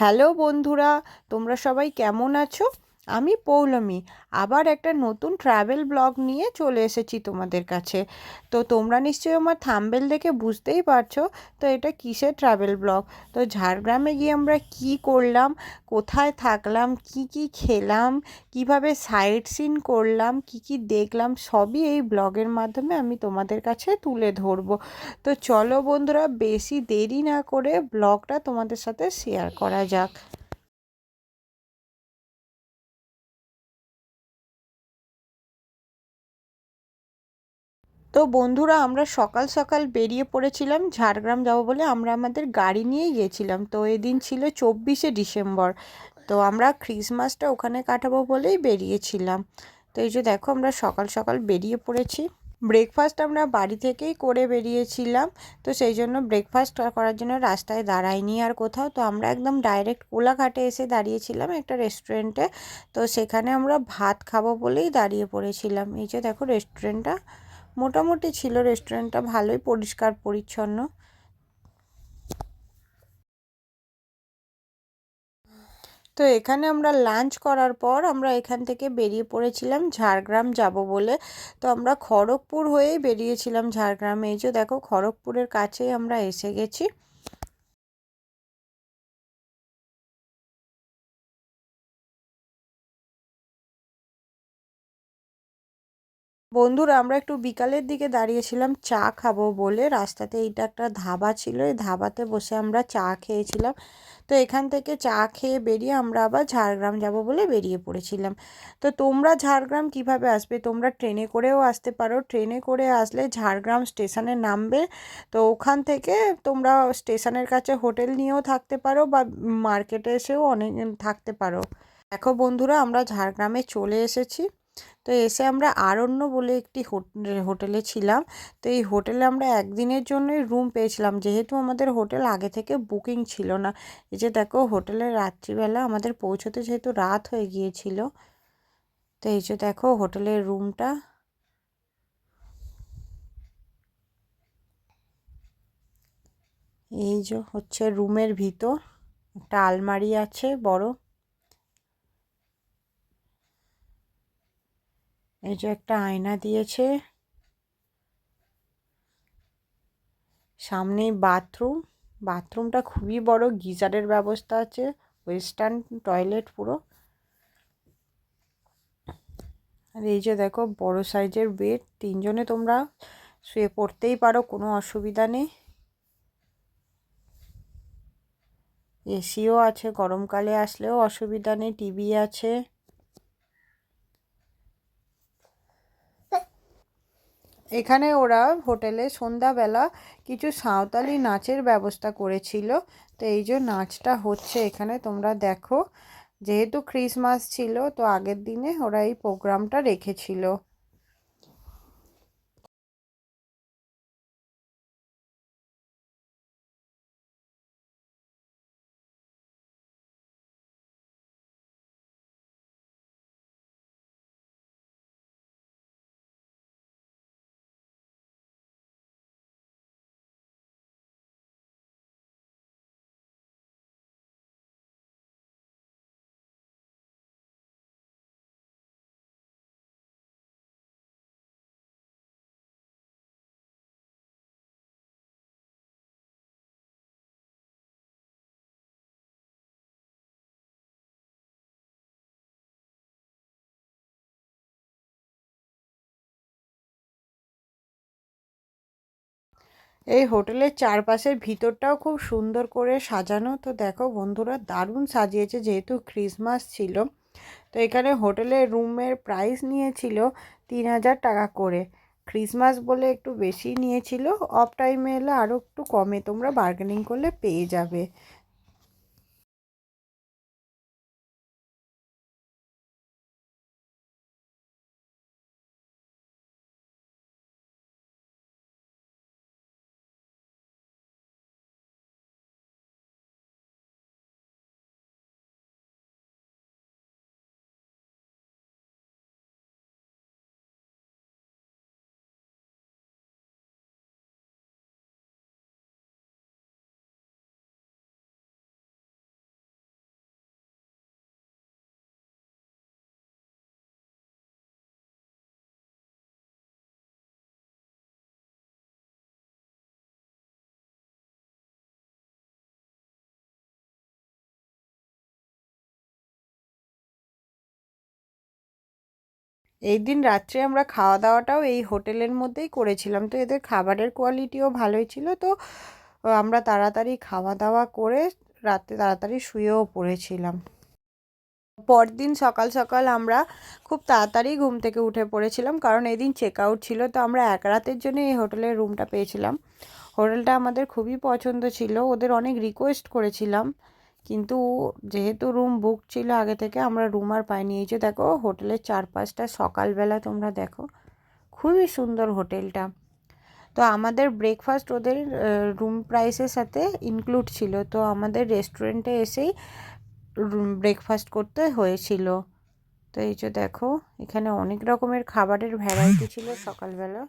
Hello বন্ধুরা তোমরা সবাই কেমন আছো? আমি পৌলমি। আবার একটা নতুন ট্রাভেল ব্লগ নিয়ে চলে এসেছি তোমাদের কাছে। তো তোমরা নিশ্চয়ই আমার থাম্বেল দেখে বুঝতেই পারছ, তো এটা কিসের ট্রাভেল ব্লগ তো ঝাড়গ্রামে গিয়ে আমরা কি করলাম? কোথায় থাকলাম? কি কি খেলাম? কীভাবে সাইট সিন করলাম? কি কি দেখলাম? সবই এই ব্লগের মাধ্যমে আমি তোমাদের কাছে তুলে ধরবো। তো চলো বন্ধুরা, বেশি দেরি না করে ব্লগটা তোমাদের সাথে শেয়ার করা যাক। তো বন্ধুরা, আমরা সকাল সকাল বেরিয়ে পড়েছিলাম ঝাড়গ্রাম যাব বলে। আমরা আমাদের গাড়ি নিয়েই গিয়েছিলাম তো এদিন ছিল চব্বিশে ডিসেম্বর। তো আমরা ক্রিসমাসটা ওখানে কাটাবো বলেই বেরিয়েছিলাম। তো এই যে দেখো, আমরা সকাল সকাল বেরিয়ে পড়েছি। ব্রেকফাস্ট আমরা বাড়ি থেকেই করে বেরিয়েছিলাম। তো সেই জন্য ব্রেকফাস্ট করার জন্য রাস্তায় দাঁড়াইনি আর কোথাও। তো আমরা একদম ডাইরেক্ট কোলাঘাটে এসে দাঁড়িয়েছিলাম একটা রেস্টুরেন্টে। তো সেখানে আমরা ভাত খাব বলেই দাঁড়িয়ে পড়েছিলাম। এই যে দেখো রেস্টুরেন্টটা। মোটামুটি ছিল রেস্টুরেন্টটা ভালোই পরিষ্কার, পরিচ্ছন্ন। তো এখানে আমরা লাঞ্চ করার পর আমরা এখান থেকে বেরিয়ে পড়েছিলাম ঝাড়গ্রাম যাব বলে। তো আমরা খড়গপুর হয়েই বেরিয়েছিলাম ঝাড়গ্রামে। এই যে দেখো, খড়গপুরের কাছেই আমরা এসে গেছি। বন্ধুরা, আমরা একটু বিকালের দিকে দাঁড়িয়েছিলাম, চা খাব বলে। রাস্তাতে এইটা একটা ধাবা ছিল, এই ধাবাতে বসে আমরা চা খেয়েছিলাম। তো এখান থেকে চা খেয়ে বেরিয়ে আমরা আবার ঝাড়গ্রাম যাব বলে বেরিয়ে পড়েছিলাম। তো তোমরা ঝাড়গ্রাম কীভাবে আসবে? তোমরা ট্রেনে করেও আসতে পারো। ট্রেনে করে আসলে ঝাড়গ্রাম স্টেশনে নামবে। তো ওখান থেকে তোমরা স্টেশনের কাছে হোটেল নিয়েও থাকতে পারো বা মার্কেটে এসেও অনেক থাকতে পারো। দেখো বন্ধুরা, আমরা ঝাড়গ্রামে চলে এসেছি। তো এসে আমরা আরণ্য বলে একটি হোটেলে ছিলাম। তো এই হোটেলে আমরা একদিনের জন্যই রুম পেয়েছিলাম। যেহেতু আমাদের হোটেল আগে থেকে বুকিং ছিল না। এই যে দেখো, হোটেলে রাত্রিবেলা আমাদের পৌঁছতে যেহেতু রাত হয়ে গিয়েছিল, তো এই যে দেখো, হোটেলের রুমটা এই যে হচ্ছে রুমের ভিতর। একটা আলমারি আছে বড়। এই যে একটা আয়না দিয়েছে। সামনেই বাথরুম। বাথরুমটা খুবই বড়, গিজারের ব্যবস্থা আছে, ওয়েস্টার্ন টয়লেট পুরো। আর এই যে দেখো, বড় সাইজের বেড, তিনজনে তোমরা শুয়ে পড়তেই পারো, কোনো অসুবিধা নেই। এসিও আছে, গরমকালে আসলেও অসুবিধা নেই, টিভি আছে। এখানে ওরা হোটেলে সন্ধ্যাবেলা কিছু সাঁওতালি নাচের ব্যবস্থা করেছিল। তো এই যে নাচটা হচ্ছে এখানে তোমরা দেখো, যেহেতু ক্রিসমাস ছিল, তো আগের দিনে ওরা এই প্রোগ্রামটা রেখেছিল। এই হোটেলের চারপাশের ভিতরটাও খুব সুন্দর করে সাজানো। তো দেখো বন্ধুরা, দারুণ সাজিয়েছে যেহেতু ক্রিসমাস ছিল। তো এখানে হোটেলের রুমের প্রাইস নিয়েছিল তিন হাজার টাকা করে। ক্রিসমাস বলে একটু বেশি নিয়েছিল, অফ টাইমে এলে আরও একটু কমে তোমরা বার্গেনিং করলে পেয়ে যাবে। এই দিন রাত্রে আমরা খাওয়া দাওয়াটাও এই হোটেলের মধ্যেই করেছিলাম। তো এদের খাবারের কোয়ালিটিও ভালোই ছিল। তো আমরা তাড়াতাড়ি খাওয়া দাওয়া করে রাতে তাড়াতাড়ি শুয়েও পড়েছিলাম। পরদিন সকাল সকাল আমরা খুব তাড়াতাড়ি ঘুম থেকে উঠে পড়েছিলাম কারণ এদিন চেক আউট ছিল। তো আমরা এক রাতের জন্য এই হোটেলের রুমটা পেয়েছিলাম। হোটেলটা আমাদের খুবই পছন্দ ছিল। ওদের অনেক রিকোয়েস্ট করেছিলাম। কিন্তু যেহেতু রুম বুক ছিল আগে থেকে, আমরা রুম আর পাইনি। এই যে দেখো, হোটেলের চারপাশটা সকালবেলা তোমরা দেখো, খুবই সুন্দর হোটেলটা। তো আমাদের ব্রেকফাস্ট ওদের রুম প্রাইসের সাথে ইনক্লুড ছিল। তো আমাদের রেস্টুরেন্টে এসেই ব্রেকফাস্ট করতে হয়েছিল। তো এই যে দেখো, এখানে অনেক রকমের খাবারের ভ্যারাইটি ছিল সকালবেলা।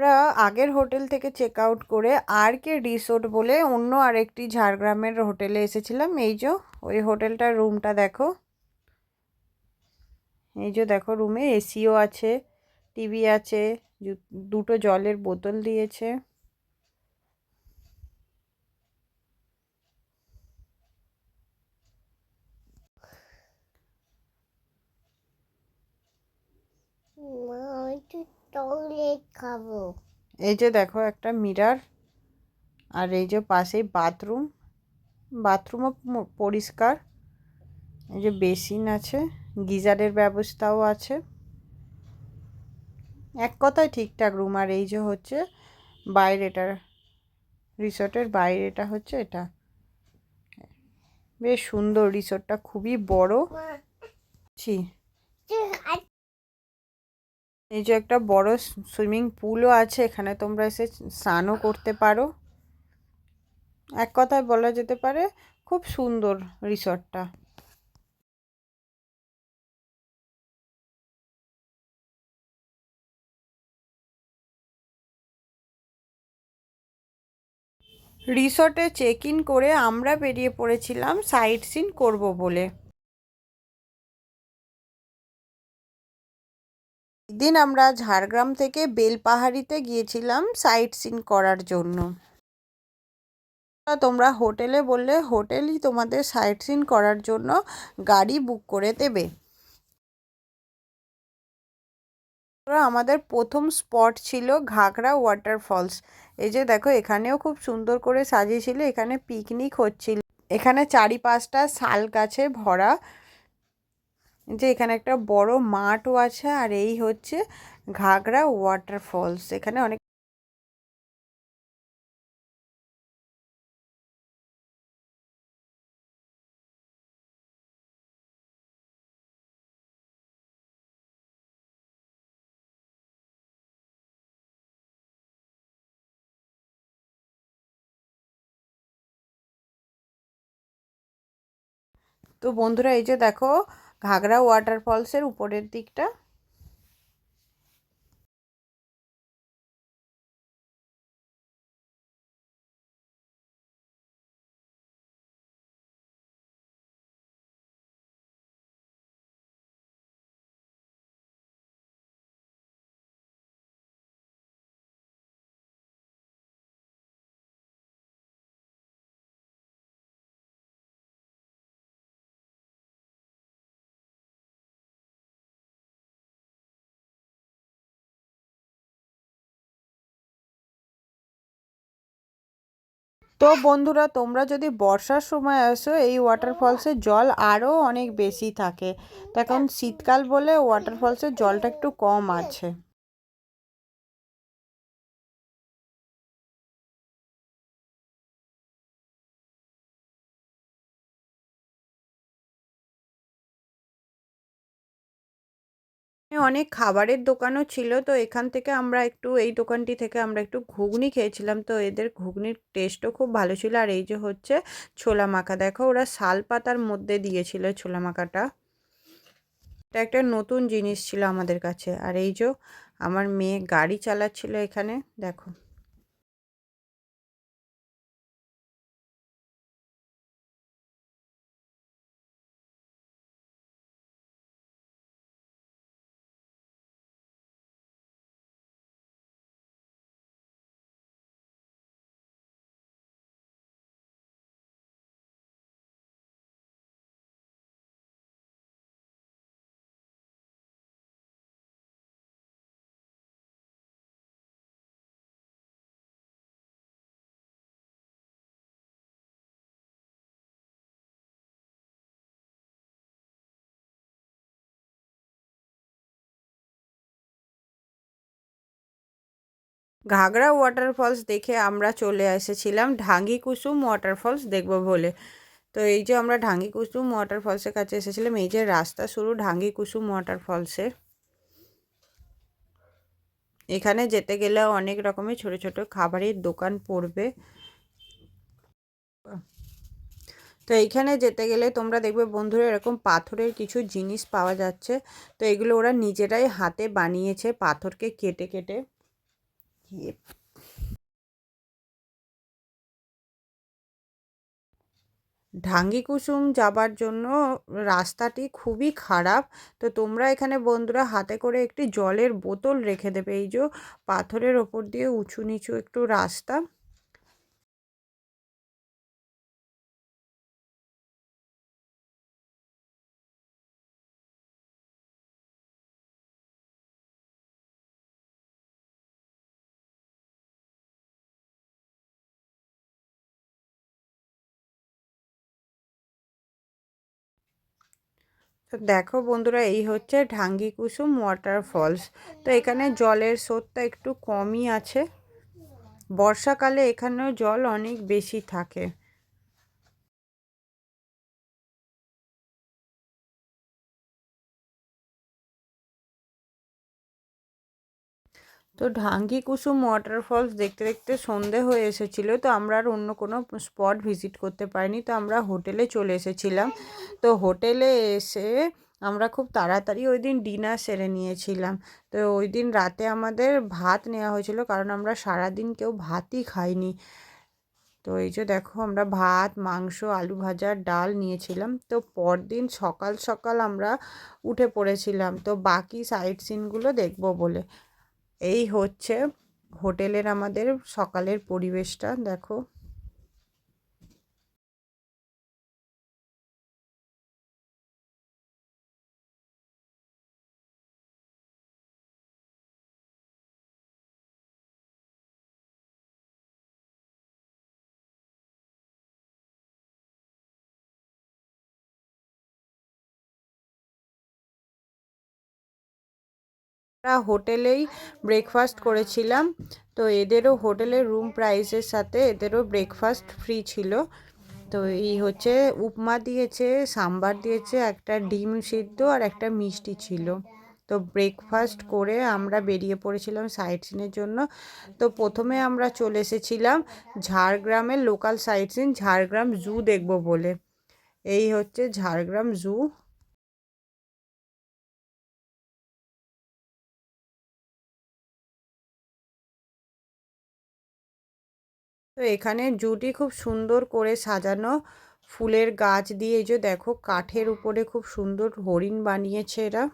আমরা আগের হোটেল থেকে চেক আউট করে আর কে রিসোর্ট বলে অন্য আরেকটি ঝাড়গ্রামের হোটেলে এসেছিলাম। এই যে, ওই হোটেলটার রুমটা দেখো। এই যে দেখো রুমে এসিও আছে টিভি আছে দুটো জলের বোতল দিয়েছে। খাব এই যে দেখো একটা মিরার আর এই যে পাশেই বাথরুম। বাথরুমও পরিষ্কার। এই যে বেসিন আছে গিজারের ব্যবস্থাও আছে। এক কথায় ঠিকঠাক রুম আর এই যে হচ্ছে বাইরেটা রিসোর্টের বাইরেটা হচ্ছে এটা। বেশ সুন্দর রিসোর্টটা খুবই বড়। ছি। এই যে একটা বড় সুইমিং পুলও আছে, এখানে তোমরা এসে স্নানও করতে পারো। এক কথায় বলা যেতে পারে, খুব সুন্দর রিসর্টটা। রিসর্টে চেক ইন করে আমরা বেরিয়ে পড়েছিলাম, সাইট সিন করব বলে। দিন আমরা ঝাড়গ্রাম থেকে বেলপাহাড়িতে গিয়েছিলাম সাইট সিন করার জন্য। তোমরা হোটেলে বললে হোটেলই তোমাদের সাইট সিন করার জন্য গাড়ি বুক করে দেবে। আমাদের প্রথম স্পট ছিল ঘাগরা ওয়াটারফলস। এই যে দেখো, এখানেও খুব সুন্দর করে সাজিয়েছিল, এখানে পিকনিক হচ্ছিল। এখানে চারিপাশটা শাল গাছে ভরা। যে এখানে একটা বড় মাঠও আছে আর এই হচ্ছে ঘাগরা ওয়াটারফলস এখানে অনেক তো বন্ধুরা এই যে দেখো ঘাগরা ওয়াটারফলসের উপরের দিকটা তো বন্ধুরা, তোমরা যদি বর্ষার সময় আসো, এই ওয়াটারফলসের জল আরও অনেক বেশি থাকে। তো এখন শীতকাল বলে ওয়াটারফলসের জলটা একটু কম আছে। অনেক খাবারের দোকানও ছিল, তো এখান থেকে আমরা একটু, এই দোকানটি থেকে আমরা একটু ঘুগনি খেয়েছিলাম। তো এদের ঘুগনির টেস্টও খুব ভালো ছিল। আর এই যে হচ্ছে ছোলা মাখা, দেখো ওরা শাল পাতার মধ্যে দিয়েছিল ছোলা মাখাটা। এটা একটা নতুন জিনিস ছিল আমাদের কাছে। আর এই যে আমার মেয়ে গাড়ি চালাচ্ছিল এখানে, দেখো। ঘাগরা ওয়াটারফলস দেখে আমরা চলে এসেছিলাম ঢাঙ্গি কুসুম ওয়াটারফলস দেখব বলে। তো এই যে আমরা ঢাঙ্গি কুসুম ওয়াটারফলসের কাছে এসেছিলাম, এই যে রাস্তা শুরু ঢাঙ্গি কুসুম ওয়াটারফলসের এখানে যেতে গেলে অনেক রকমের ছোট ছোট খাবারের দোকান পড়বে। তো এইখানে যেতে গেলে তোমরা দেখবে বন্ধুরা এরকম পাথরের কিছু জিনিস পাওয়া যাচ্ছে। তো এগুলো ওরা নিজেরাই হাতে বানিয়েছে পাথরকে কেটে কেটে। ঢাঙ্গি কুসুম যাবার জন্য রাস্তাটি খুবই খারাপ। তো তোমরা এখানে বন্ধুরা হাতে করে একটি জলের বোতল রেখে দেবে। এই যে পাথরের ওপর দিয়ে উঁচু নিচু একটু রাস্তা। তো দেখো বন্ধুরা, এই হচ্ছে ঢাঙ্গি কুসুম ওয়াটারফলস তো এখানে জলের স্রোতটা একটু কমই আছে। বর্ষাকালে এখানেও জল অনেক বেশি থাকে। তো ঢাঙ্গি কুসুম ওয়াটারফলস দেখতে দেখতে সন্ধে হয়ে এসেছিল। তো আমরা আর অন্য কোনো স্পট ভিজিট করতে পারিনি। তো আমরা হোটেলে চলে এসেছিলাম। তো হোটেলে এসে আমরা খুব তাড়াতাড়ি ওই দিন ডিনার সেরে নিয়েছিলাম। তো ওই দিন রাতে আমাদের ভাত নেওয়া হয়েছিল কারণ আমরা সারাদিন কেউ ভাতই খাইনি। তো এই যে দেখো আমরা ভাত, মাংস, আলু ভাজা, ডাল নিয়েছিলাম। তো পরদিন সকাল সকাল আমরা উঠে পড়েছিলাম। তো বাকি সাইট সিনগুলো দেখব বলে। এই হচ্ছে হোটেলের আমাদের সকালের পরিবেশটা, দেখো। আমরা হোটেলেই ব্রেকফাস্ট করেছিলাম। তো এদেরও হোটেলের রুম প্রাইসের সাথে এদেরও ব্রেকফাস্ট ফ্রি ছিল। তো এই হচ্ছে উপমা দিয়েছে, সাম্বার দিয়েছে, একটা ডিম সিদ্ধ আর একটা মিষ্টি ছিল। তো ব্রেকফাস্ট করে আমরা বেরিয়ে পড়েছিলাম সাইট সিনের জন্য। তো প্রথমে আমরা চলে এসেছিলাম ঝাড়গ্রামের local sightseeing Jhargram zoo দেখব বলে। এই হচ্ছে ঝাড়গ্রাম জু তো এখানে জুটি খুব সুন্দর করে সাজানো। ফুলের গাছ দিয়ে এই যে দেখো, কাঠের উপরে খুব সুন্দর হরিণ বানিয়েছে এরা।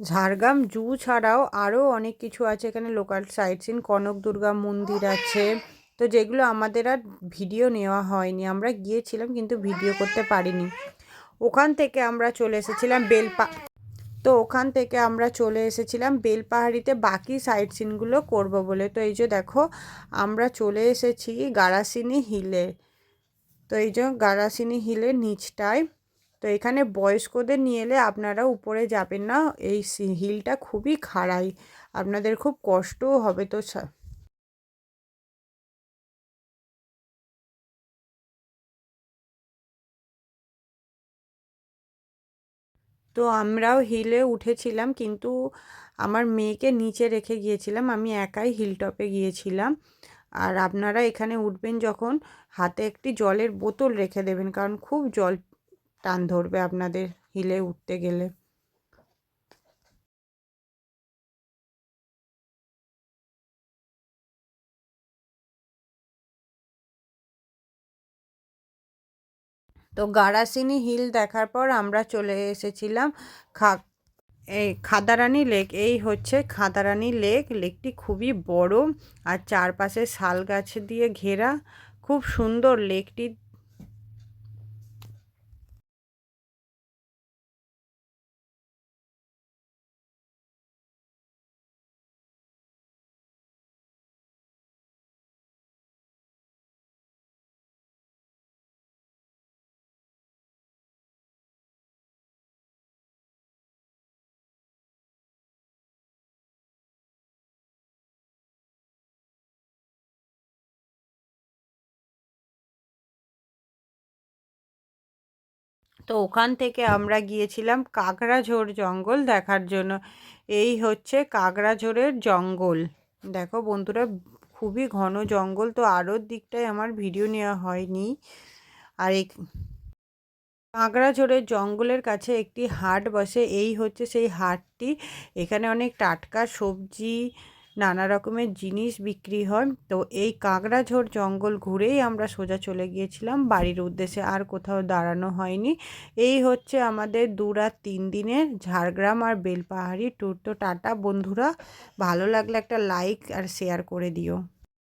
ঝাড়গ্রাম জু ছাড়াও আরও অনেক কিছু আছে। এখানে local sightseeing Kanak Durga মন্দির আছে। তো যেগুলো আমাদের আর ভিডিও নেওয়া হয়নি। আমরা গিয়েছিলাম কিন্তু ভিডিও করতে পারিনি। ওখান থেকে আমরা চলে এসেছিলাম বেলপা, তো ওখান থেকে আমরা চলে এসেছিলাম বেলপাহাড়িতে। বাকি সাইট সিনগুলো করব বলে। তো এই যে দেখো, আমরা চলে এসেছি গারাসিনি হিলে তো এই যে গারাসিনি হিলের নিচটায়। তো এখানে বয়স্কদের নিয়ে এলে আপনারা উপরে যাবেন না। এই হিলটা খুবই খাড়াই। আপনাদের খুব কষ্টও হবে তো তো আমরাও হিলে উঠেছিলাম কিন্তু আমার মেয়েকে নিচে রেখে গিয়েছিলাম। আমি একাই হিল টপে গিয়েছিলাম। আর আপনারা এখানে উঠবেন যখন, হাতে একটি জলের বোতল রেখে দেবেন কারণ খুব জল টান ধরবে আপনাদের হিলে উঠতে গেলে। তো গারাসিনি হিল দেখার পর আমরা চলে এসেছিলাম খা, এই খাদারানি লেক এই হচ্ছে খাদারানি লেক লেকটি খুবই বড় আর চারপাশে শাল গাছ দিয়ে ঘেরা। খুব সুন্দর লেকটির তো ওখান থেকে আমরা গিয়েছিলাম কাকড়াঝোড় জঙ্গল দেখার জন্য। এই হচ্ছে কাকড়াঝোড়ের জঙ্গল। দেখো বন্ধুরা, খুবই ঘন জঙ্গল, তো আরও দিকটায় আমার ভিডিও নেওয়া হয়নি। আর এই কাঁকড়াঝোড়ের জঙ্গলের কাছে একটি হাট বসে, এই হচ্ছে সেই হাটটি। এখানে অনেক টাটকা সবজি নানা রকমের জিনিস বিক্রি হয় তো এই কাঁকড়াঝোড় জঙ্গল ঘুরেই আমরা সোজা চলে গিয়েছিলাম। বাড়ির উদ্দেশ্যে আর কোথাও দাঁড়ানো হয়নি। এই হচ্ছে আমাদের দু রাত তিন দিনের ঝাড়গ্রাম আর বেলপাহাড়ি ট্যুর তো টাটা বন্ধুরা, ভালো লাগলে একটা লাইক আর শেয়ার করে দিও।